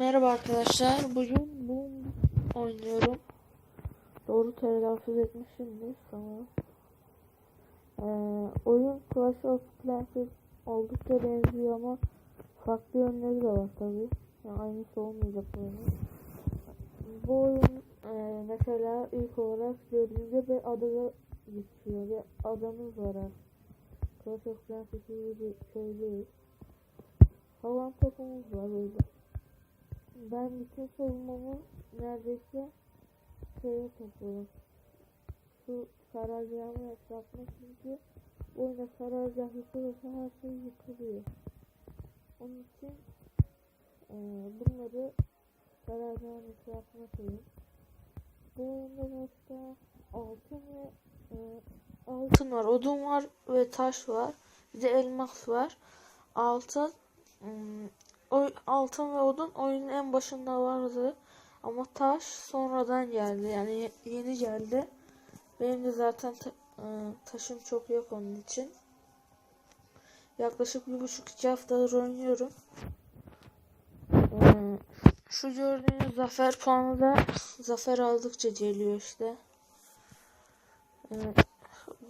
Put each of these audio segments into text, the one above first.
Merhaba arkadaşlar. Bugün bu oynuyorum. Doğru telaffuz etmişimdir sanırım. Ee, oyun Clash of Clans'e oldukça benziyor ama farklı yönleri de var tabi. Yani aynısı olmayacak oyunun. Bu oyun e, mesela ilk olarak gördüğünüzde bir adada geçiyor. Bir adamız var artık. Clash of Clans gibi bir köydeyiz. Havan topumuz var böyle. Ben bütün savunmamı neredeyse şeye topladım. Şu saraycağımı etrafına çünkü oyunda saraycak yıkılırsa her şey yıkılıyor. Onun için e, bunları saraycağın etrafına koyayım. Bu oyunda başka altın ve e, altın var, odun var ve taş var. Bir de elmas var. Altın hmm, o altın ve odun oyunun en başında vardı. Ama taş sonradan geldi. Yani ye- yeni geldi. Benim de zaten ta- e, taşım çok yok onun için. Yaklaşık bir buçuk iki haftadır oynuyorum. E, Şu gördüğünüz zafer puanı da zafer aldıkça geliyor işte. E,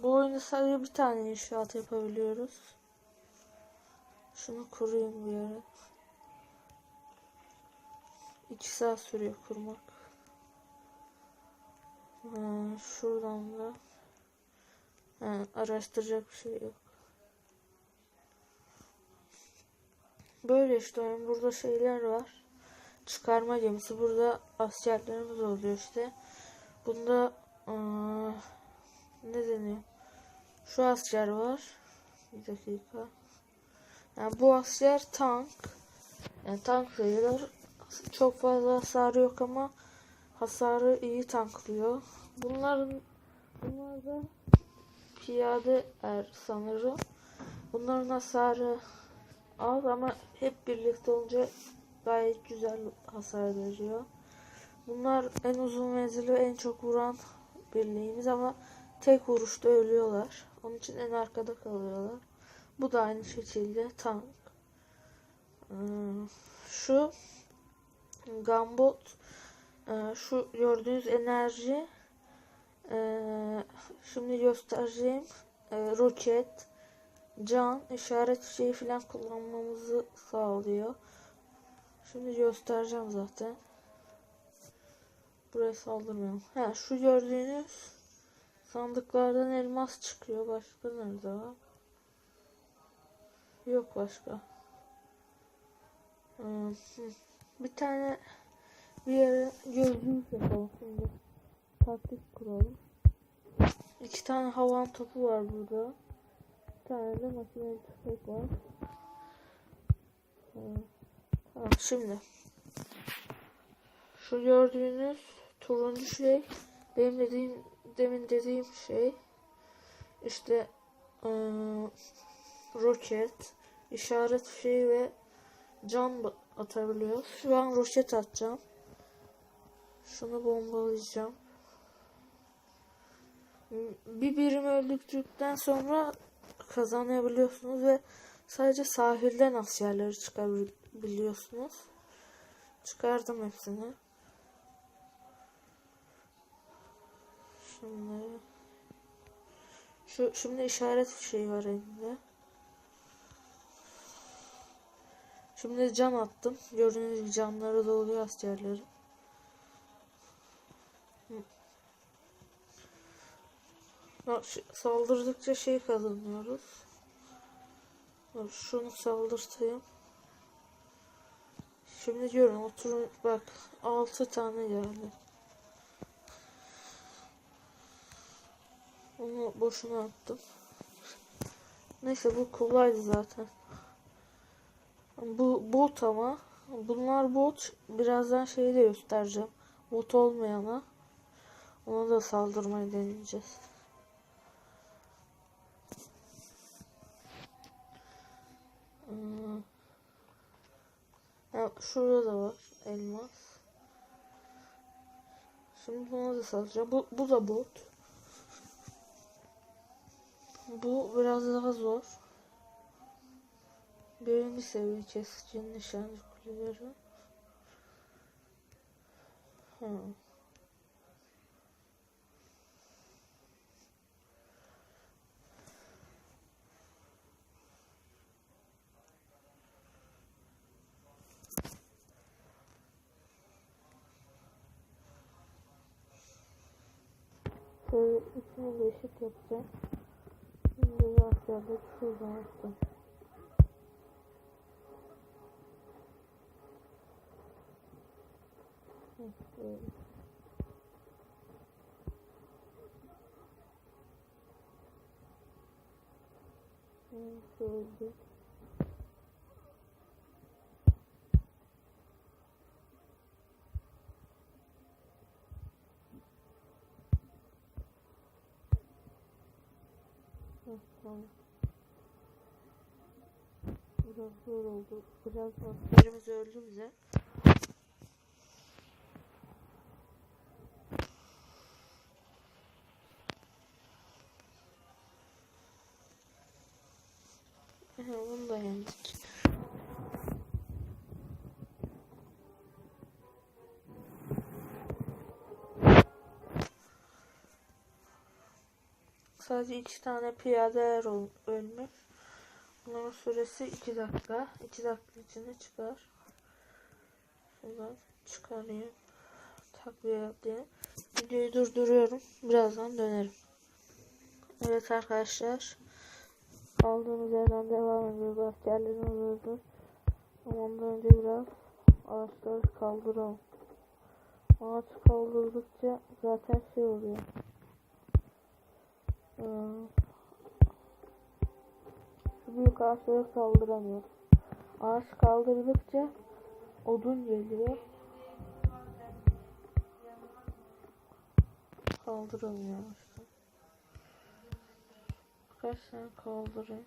Bu oyunda sadece bir tane inşaat yapabiliyoruz. Şunu kurayım bir yere. 2 saat sürüyor kurmak. Ha, şuradan da ha, araştıracak bir şey yok. Böyle işte oyun. Burada şeyler var. Çıkarma gemisi. Burada askerlerimiz oluyor işte. Bunda aa, ne deniyor? Şu asker var. Bir dakika. Yani bu asker tank. Yani tank sayılır. Çok fazla hasarı yok ama hasarı iyi tanklıyor. Bunların bunlar da piyade er sanırım. Bunların hasarı az ama hep birlikte olunca gayet güzel hasar veriyor. Bunlar en uzun menzili en çok vuran birliğimiz ama tek vuruşta ölüyorlar. Onun için en arkada kalıyorlar. Bu da aynı şekilde tank. Hmm, Şu Gambot e, şu gördüğünüz enerji e, şimdi göstereceğim e, roket can işaret şeyi falan kullanmamızı sağlıyor. Şimdi göstereceğim zaten. Buraya saldırmıyorum. Ha şu gördüğünüz sandıklardan elmas çıkıyor. Başka nerede var? Yok başka. Hmm. Bir tane bir yere gözlük yapalım şimdi. Taktik kuralım. İki tane havan topu var burada. Bir tane de makineli tüfek var. Ee, Tamam şimdi. Şu gördüğünüz turuncu şey benim dediğim demin dediğim şey işte eee, roket işaret şeyi ve can atabiliyoruz. Şu an roket atacağım. Şunu bombalayacağım. Bir birim öldürdükten sonra kazanabiliyorsunuz ve sadece sahilden askerleri çıkarabiliyorsunuz. Çıkardım hepsini. Şimdi şu şimdi işaret şeyi var elinde. Şimdi can attım. Gördüğünüz gibi canları doluyor ş- Saldırdıkça şey kazanıyoruz. Ya, Şunu saldırtayım. Şimdi görün oturun bak 6 tane geldi. Onu boşuna attım. Neyse bu kolaydı zaten. Bu bot ama bunlar bot. Birazdan şeyi de göstereceğim. Bot olmayana ona da saldırmayı deneyeceğiz. Hmm. Ha, şurada da var elmas. Şimdi buna da salacağım. Bu, bu da bot. Bu biraz daha zor. Birinci seviye kesici nişancı kuleleri. Ha. Şöyle içine de ışık yapacağım. Şimdi aşağıda şuradan attım. Şöyle. Hı, Tamam. Biraz zor oldu. Biraz vakitlerimiz öldü bize. Sadece iki tane piyadeler ol- ölmüş. Bunların süresi 2 dakika. 2 dakika içinde çıkar. Şuradan çıkarayım. Takviye yapayım. Videoyu durduruyorum. Birazdan dönerim. Evet arkadaşlar. Kaldığımız yerden devam ediyoruz. Askerlerimiz öldü. Ama ondan önce biraz ağaçları kaldıralım. Ağaç kaldırdıkça zaten şey oluyor. Ee, şu büyük ağaçları kaldıramıyor. Ağaç kaldırdıkça odun geliyor. Kaldıramıyor ağaçları. Kaç tane kaldırayım.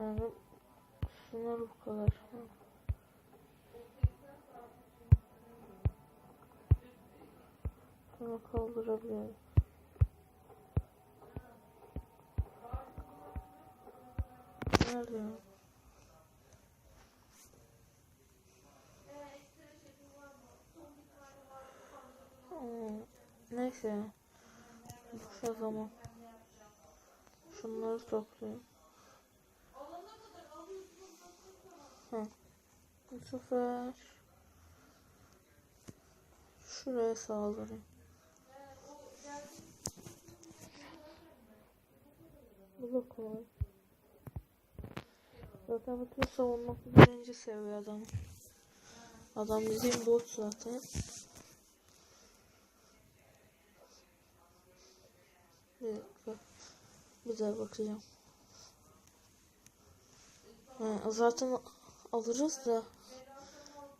Yani şunlar bu kadar. Hı. Şunu kaldırabiliyorum. Nerede ya? Hmm, Neyse o zaman. Şunları toplayayım. Bu sefer şuraya saldırayım. Bu da kolay. Zaten bütün savunması birinci seviye adam. Adam bizim bot zaten. Bir dakika. Bir daha bakacağım. Ha, zaten alırız da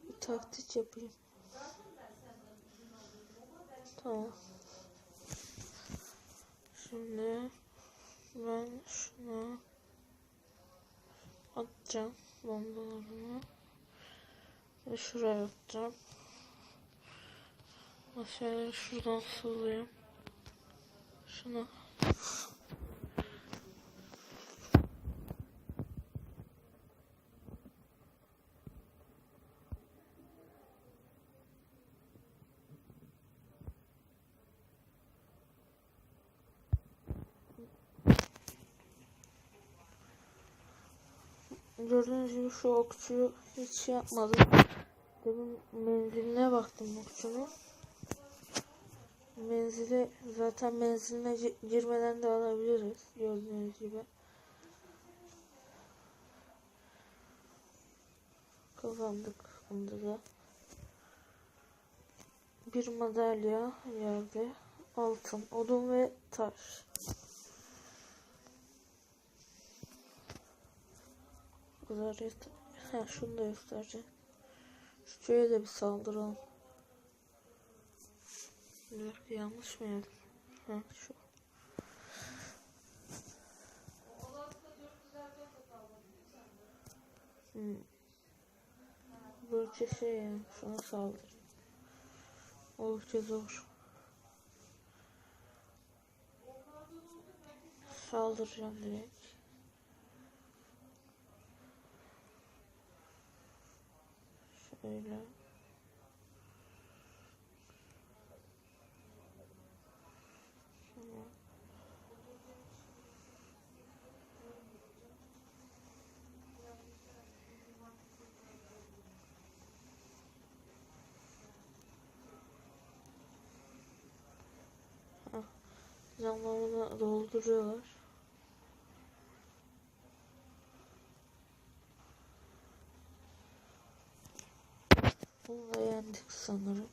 bir taktik yapayım. Tamam. Şimdi ben şuna atacağım bombalarımı ve şuraya atacağım. Aşağıya şuradan sığlayayım. Şuna. Gördüğünüz gibi şu okçuyu hiç şey yapmadım. Demin menziline baktım okçunun. Menzili zaten menziline gi- girmeden de alabiliriz. Gördüğünüz gibi. Kazandık bunda da. Bir madalya yerde. Altın, odun ve taş. Kadar yeter. Ha, şunu da göstereceğim. Şu köye de bir saldıralım. Bir yanlış mı yazdım? Ha şu. Hmm. Böyle şey ya. Şuna saldır. Oldukça zor. Saldıracağım direkt. Şöyle. Tamam. Hah. Zamanını dolduruyorlar. Bunu yendik sanırım.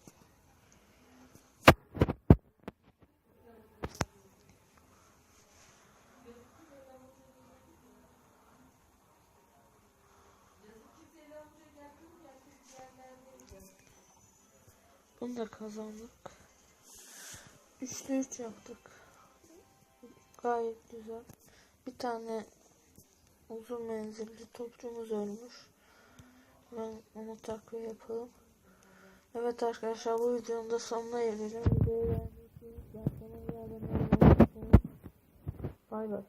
Bunu da kazandık. Üçlü üç yaptık. Gayet güzel. Bir tane uzun menzilli topçumuz ölmüş. Ben onu takviye yapalım. Evet arkadaşlar bu videonun da sonuna gelelim. Videoyu beğendiyseniz like, abone olmayı unutmayın. Bay bay.